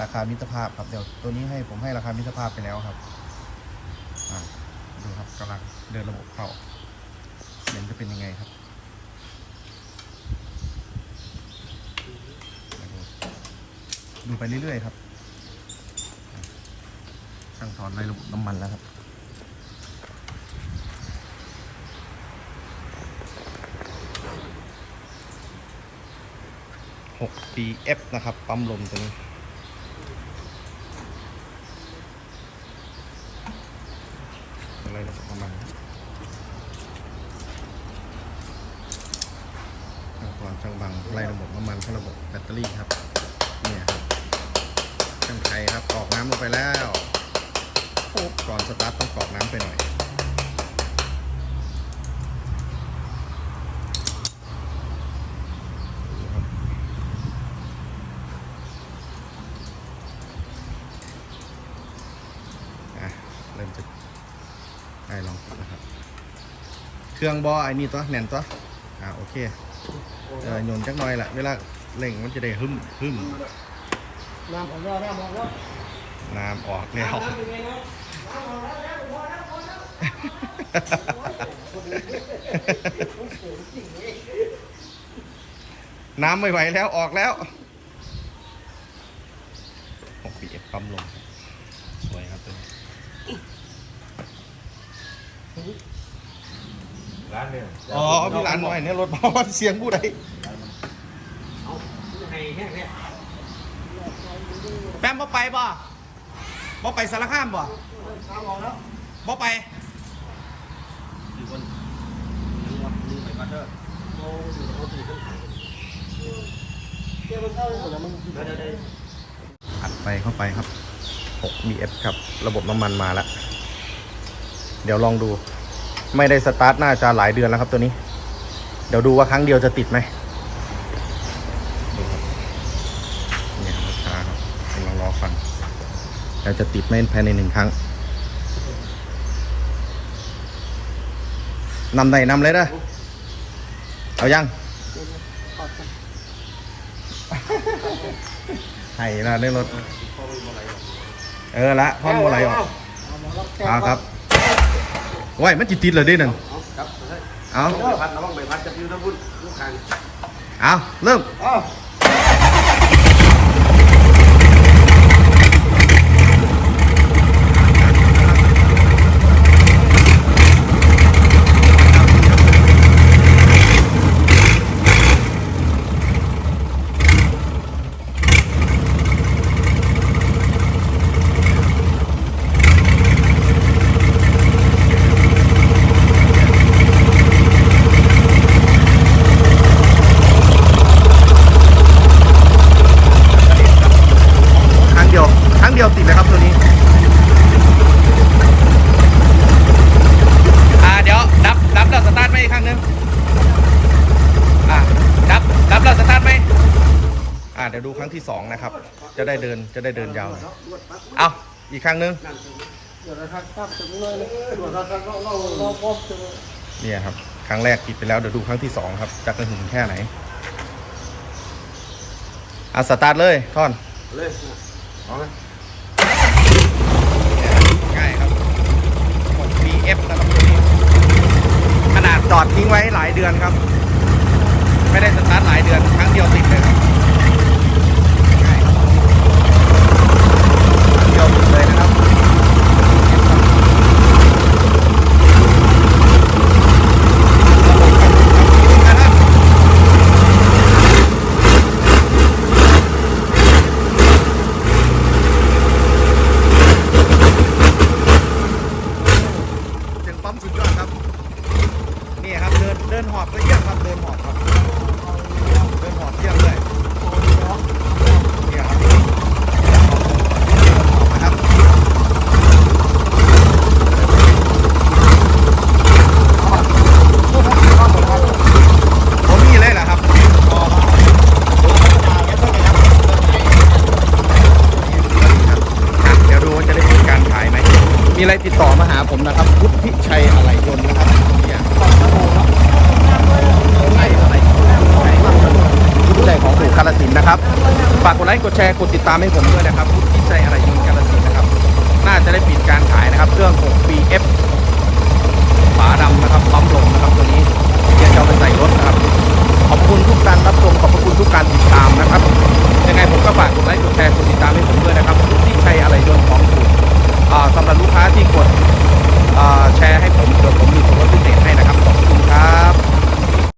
ราคามิตรภาพครับเดี๋ยวตัวนี้ให้ผมให้ราคามิตรภาพไปแล้วครับดูครับกำลังเดินระบบเข้าเสียงจะเป็นยังไงครับดูไปเรื่อยๆครับช่างถอนในระบบน้ำมันแล้วครับ 6 BF นะครับ ปั๊มลมตัวนี้อะไรนะประมาณนี้ช่างก่อนช่างบังไล่ระบบน้ำมันเข้าระบบแบตเตอรี่ครับ เนี่ยครับช่างไทยครับกรอกน้ำลงไปแล้ว ก่อนสตาร์ทต้องกรอกน้ำไปหน่อย อะเริ่มจะให้ลองกดนะครับ เค รื่อง บอไอ้นี่ตัวแน่นตัวอ่าโอเคเออโยนจักหน่อยแหละเวลาเร่งมันจะได้หึมหึมน้ำของเราน้ำของเราน้ำออกแล้วน้ำเป็นไงครับน้ำของเราแล้วพอแล้วพอแล้วผมเสียวจริงเลยน้ำไม่ไหวแล้วออกแล้วหกปีเอ็ดปั๊มลมครับสวยครับตัวนี้ ร้าน เนี่ยอ๋อพี่ร้านหน่อยเนี่ยรถเพราะว่าเสียงผู้ใดเอาให้แห้งเนี่ยแปมบ่ไปบ่บ่ไปสารคามบ่บ่ไปอัดไปเข้าไปครับ 6 BF ครับ ระบบน้ำมันมาแล้ว เดี๋ยวลองดู ไม่ได้สตาร์ทน่าจะหลายเดือนแล้วครับตัวนี้ เดี๋ยวดูว่าครั้งเดียวจะติดไหมเนี่ยครับช้าครับกำลังรอฟังแล้วจะติดไหมภายในหนึ่งครั้งนำไหนนำเลยเด้อเอายังขอดกันไห้ละได้รถ เออละพ่อนโมไหลออกอามารับแก้เอาครับ ไว้มันจิติดเลยเดินั่นเอาครับเฮ้ยเอาใบพัดระวังใบพัดจะพิ้วทั้งบุญลูกคางเอาเริ่ม เอา ครั้งเดียวครั้งเดียวติดเลยครับตัวนี้ อ่าเดี๋ยวดับดับแล้วสตาร์ทไหมอีกครั้งหนึงอ่าดับดับแล้วสตาร์ทไหมอ่าเดี๋ยวดูค รั้งที่สองนะครับ จะได้เดินจะได้เดินยาวหน่อยเอาอีกครั้งหนึงเดี๋ยวนะครับครับจะไม่เลยเดี๋ยวนะครับเราเราเราพบจะเนี่ยครับ ครั้งแรกติดไปแล้วเดี๋ยวดูครั้งที่สองครับจะกระหึ่มแค่ไหนอะสตาร์ทเลยท่อนเลยเอาไหมง่ายครับ 6BF นะครับตัวนี้ขนาดจอดทิ้งไว้หลายเดือนครับ ไม่ได้สตาร์ทหลายเดือนครั้งเดียวติดเลยครับง่ายครับครั้งเดียวติดเลยนะครับระบบการขับขี่นะครับเสี ยงปั๊มสุดยครับนี่ครับเดินเดินหอบเยี่ยมครับเดินหอบครับเดินหอบเยี่ยมเลยเนี่ยครับเดินหอบนะครับผมมีเลยเหรอครับอ๋อครับเดี๋ยวดูว่าจะได้มีการขายไหมมีอะไรติดต่อมาหาผมนะครับ พุทธิชัยอะไรยนต์นะครับเนี่ยพุทธิชัยอะไรพุทธิชัยของถูกกาลสินธุ์นะ ไลค์กดแชร์กดติดตามให้ผมด้วยนะครับพุทธิชัยอะไรยนต์กาลสินธุ์นะครับน่าจะได้ปิดการขายนะครับเครื่อง 6BF ฝาดำนะครับปั๊มลมนะครับตัวนี้เดี๋ยวจะเอาไปใส่รถนะครับ ขอบคุณทุกการรับชมขอบคุณทุกการติดตามนะครับยังไงผมก็ฝากกดไลค์กดแชร์กดติดตามให้ผมด้วยนะครับพุทธิชัยอะไรยนต์ของถูกสำหรับลูกค้าที่กดแชร์ให้ผมเผื่อผมมีส่วนลดพิเศษให้นะครับขอบคุณครับ